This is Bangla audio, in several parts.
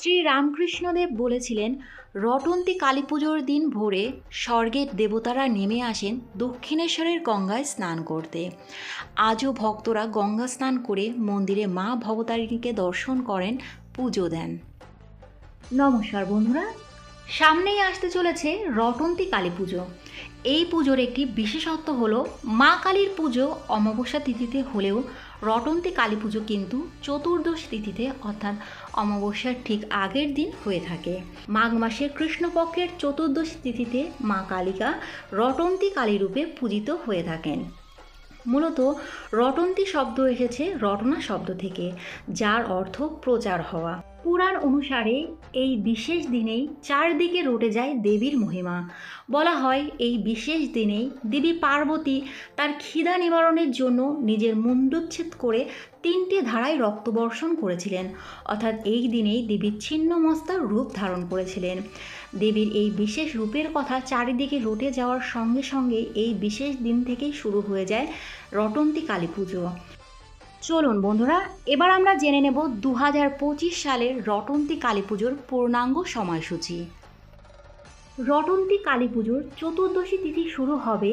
শ্রী রামকৃষ্ণদেব বলেছিলেন, রটন্তী কালী পুজোর দিন ভোরে স্বর্গের দেবতারা নেমে আসেন দক্ষিণেশ্বরের গঙ্গায় স্নান করতে। আজও ভক্তরা গঙ্গা স্নান করে মন্দিরে মা ভবতারিণীকে দর্শন করেন, পুজো দেন। নমস্কার বন্ধুরা, সামনেই আসতে চলেছে রটন্তী কালী পুজো এই পুজোর একটি বিশেষত্ব হলো, মা কালীর পুজো অমাবস্যা তিথিতে হলেও রটন্তী কালী পুজো কিন্তু চতুর্দশ তিথিতে, অর্থাৎ অমাবস্যার ঠিক আগের দিন হয়ে থাকে। মাঘ মাসে কৃষ্ণপক্ষের চতুর্দশ তিথিতে মা কালিকা রটন্তী কালী রূপে পূজিত হয়ে থাকেন। মূলত রটন্তী শব্দ এসেছে রটনা শব্দ থেকে, যার অর্থ প্রচার হওয়া। পুরাণ অনুসারে এই বিশেষ দিনেই চারদিকে রটে যায় দেবীর মহিমা। বলা হয়, এই বিশেষ দিনেই দেবী পার্বতী তার খিদা নিবারণের জন্য নিজের মুণ্ডচ্ছেদ করে তিনটি ধারায় রক্তবর্ষণ করেছিলেন। অর্থাৎ এই দিনেই দেবী ছিন্নমস্তার রূপ ধারণ করেছিলেন। দেবীর এই বিশেষ রূপের কথা চারিদিকে রটে যাওয়ার সঙ্গে সঙ্গে এই বিশেষ দিন থেকেই শুরু হয়ে যায় রটন্তী কালী পুজো চলুন বন্ধুরা, এবার আমরা জেনে নেব দু হাজার পঁচিশ সালের রটন্তী কালী পুজোর পূর্ণাঙ্গ সময়সূচি। রটন্তী কালী পুজোর চতুর্দশী তিথি শুরু হবে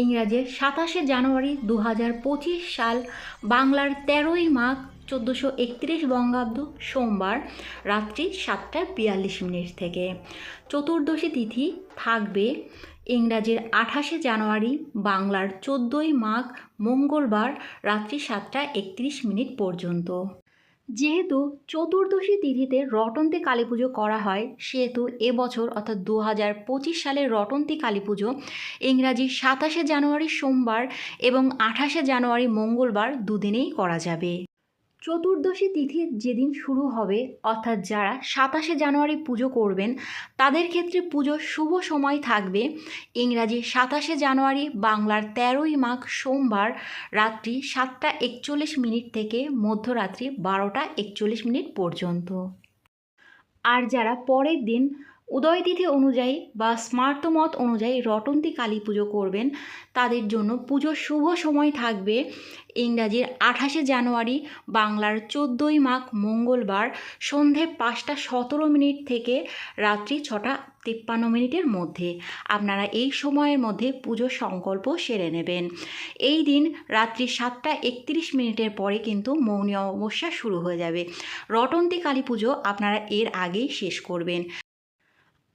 ইংরাজের সাতাশে জানুয়ারি দু হাজার পঁচিশ সাল, বাংলার তেরোই মাঘ চোদ্দোশো একত্রিশ বঙ্গাব্দ সোমবার রাত্রি সাতটা বিয়াল্লিশ মিনিট থেকে। চতুর্দশী তিথি থাকবে ইংরাজির আঠাশে জানুয়ারি, বাংলার চোদ্দোই মাঘ, মঙ্গলবার রাত্রি সাতটা একত্রিশ মিনিট পর্যন্ত। যেহেতু চতুর্দশী তিথিতে রটন্তী কালী পুজো করা হয়, সেহেতু এবছর অর্থাৎ দু হাজার পঁচিশ সালের রটন্তী কালী পুজো ইংরাজি সাতাশে জানুয়ারি সোমবার এবং আঠাশে জানুয়ারি মঙ্গলবার দুদিনেই করা যাবে। চতুর্দশী তিথি যেদিন শুরু হবে, অর্থাৎ যারা সাতাশে জানুয়ারি পুজো করবেন, তাদের ক্ষেত্রে পুজোর শুভ সময় থাকবে ইংরাজি সাতাশে জানুয়ারি, বাংলার তেরোই মাঘ সোমবার রাত্রি সাতটা একচল্লিশ মিনিট থেকে মধ্যরাত্রি বারোটা একচল্লিশ মিনিট পর্যন্ত। আর যারা পরের দিন উদয় তিথি অনুযায়ী বা স্মার্ত মত অনুযায়ী রটন্তী কালী পুজো করবেন। তাদের জন্য পুজোর শুভ সময় থাকবে ইংরাজির আঠাশে জানুয়ারি, বাংলার চোদ্দোই মাঘ মঙ্গলবার সন্ধে পাঁচটা সতেরো মিনিট থেকে রাত্রি ছটা তিপ্পান্ন মিনিটের মধ্যে। আপনারা এই সময়ের মধ্যে পুজোর সংকল্প সেরে নেবেন। এই দিন রাত্রি সাতটা একত্রিশ মিনিটের পরে কিন্তু মৌনী অমাবস্যা শুরু হয়ে যাবে। রটন্তী কালী পুজো আপনারা এর আগেই শেষ করবেন।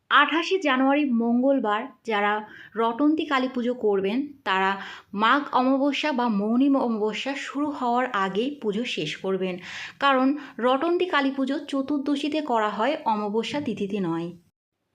আঠাশে জানুয়ারি মঙ্গলবার যারা রটন্তি কালী পুজো করবেন, তারা মাঘ অমাবস্যা বা মৌনী অমাবস্যা শুরু হওয়ার আগেই পুজো শেষ করবেন। কারণ রটন্তি কালী পুজো চতুর্দশীতে করা হয় অমাবস্যা তিথিতে নয়।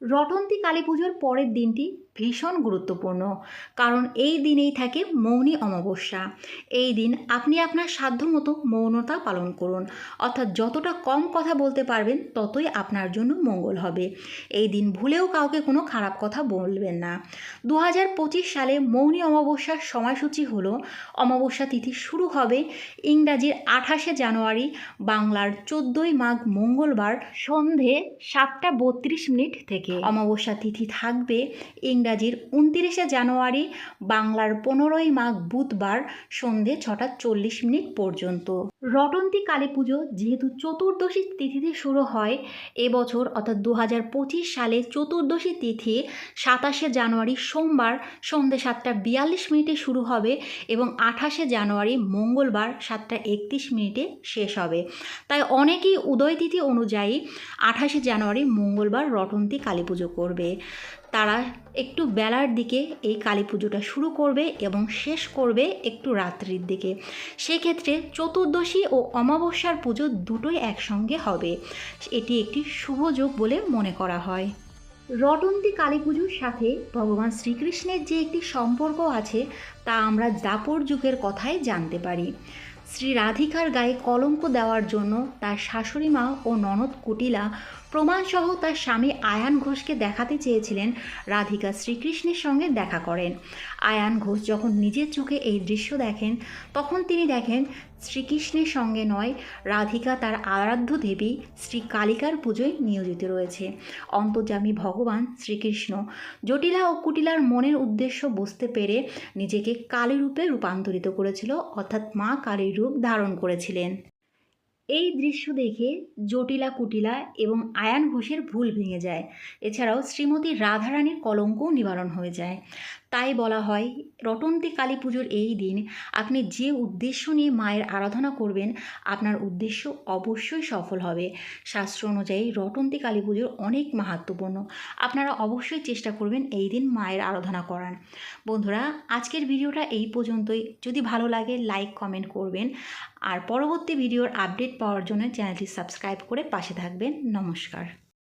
রটন্তি কালী পুজোর পরের দিনটি ভীষণ গুরুত্বপূর্ণ। কারণ এই দিনেই থাকে মৌনী অমাবস্যা। এই দিন আপনি আপনার সাধ্যমতো মৌনতা পালন করুন। অর্থাৎ যতটা কম কথা বলতে পারবেন, ততই আপনার জন্য মঙ্গল হবে। এই দিন ভুলেও কাউকে কোনো খারাপ কথা বলবেন না। দু হাজার পঁচিশ সালে মৌনী অমাবস্যার সময়সূচি হলো, অমাবস্যা তিথি শুরু হবে ইংরাজির আঠাশে জানুয়ারি, বাংলার চোদ্দোই মাঘ মঙ্গলবার সন্ধে সাতটা বত্রিশ মিনিট থেকে। অমাবস্যা তিথি থাকবে ইংরাজির উনতিরিশে জানুয়ারি বাংলার পনেরোই মাঘ বুধবার সন্ধে ছটা চল্লিশ মিনিট পর্যন্ত। রটন্তী কালী পুজো যেহেতু চতুর্দশী তিথিতে শুরু হয়, এবছর অর্থাৎ দু হাজার পঁচিশ সালে চতুর্দশী তিথি সাতাশে জানুয়ারি সোমবার সন্ধে সাতটা বিয়াল্লিশ মিনিটে শুরু হবে এবং আঠাশে জানুয়ারি মঙ্গলবার সাতটা একত্রিশ মিনিটে শেষ হবে। তাই অনেকেই উদয় তিথি অনুযায়ী আঠাশে জানুয়ারি মঙ্গলবার রটন্তী কালী পুজো করবে। তারা একটু বেলার দিকে এই কালী পুজোটা শুরু করবে এবং শেষ করবে একটু রাত্রির দিকে। সেক্ষেত্রে চতুর্দশী ও অমাবস্যার পুজো দুটোই একসঙ্গে হবে। এটি একটি শুভ যোগ বলে মনে করা হয়। রটন্তী কালী পুজোর সাথে ভগবান শ্রীকৃষ্ণের যে একটি সম্পর্ক আছে, তা আমরা দাপর যুগের কথাই জানতে পারি। শ্রী রাধিকার গায়ে কলঙ্ক দেওয়ার জন্য তার শাশুড়ি মা ও ননদ কুটিলা প্রমাণসহ তার স্বামী আয়ান ঘোষকে দেখাতে চেয়েছিলেন রাধিকা শ্রীকৃষ্ণের সঙ্গে দেখা করেন। আয়ান ঘোষ যখন নিজের চোখে এই দৃশ্য দেখেন, তখন তিনি দেখেন শ্রীকৃষ্ণের সঙ্গে নয়, রাধিকা তার আরাধ্য দেবী শ্রী কালিকার পুজোয় নিয়োজিত রয়েছে। অন্তর্যামী ভগবান শ্রীকৃষ্ণ জটিলা ও কুটিলার মনের উদ্দেশ্য বুঝতে পেরে নিজেকে কালীরূপে রূপান্তরিত করেছিল, অর্থাৎ মা কালীর রূপ ধারণ করেছিলেন। এই দৃশ্য দেখে জটিলা কুটিলা এবং আয়ান ঘোষের ভুল ভেঙে যায়। এছাড়াও শ্রীমতী রাধারানীর কলঙ্কও নিবারণ হয়ে যায়। তাই বলা হয়, রটন্তী কালী পুজোর এই দিন আপনি যে উদ্দেশ্য নিয়ে মায়ের আরাধনা করবেন, আপনার উদ্দেশ্য অবশ্যই সফল হবে। শাস্ত্র অনুযায়ী রটন্তী কালী পুজোর অনেক মাহাত্মপূর্ণ আপনারা অবশ্যই চেষ্টা করবেন এই দিন মায়ের আরাধনা করার। বন্ধুরা, আজকের ভিডিওটা এই পর্যন্তই। যদি ভালো লাগে লাইক কমেন্ট করবেন। আর পরবর্তী ভিডিওর আপডেট পাওয়ার জন্য চ্যানেলটি সাবস্ক্রাইব করে পাশে থাকবেন। নমস্কার।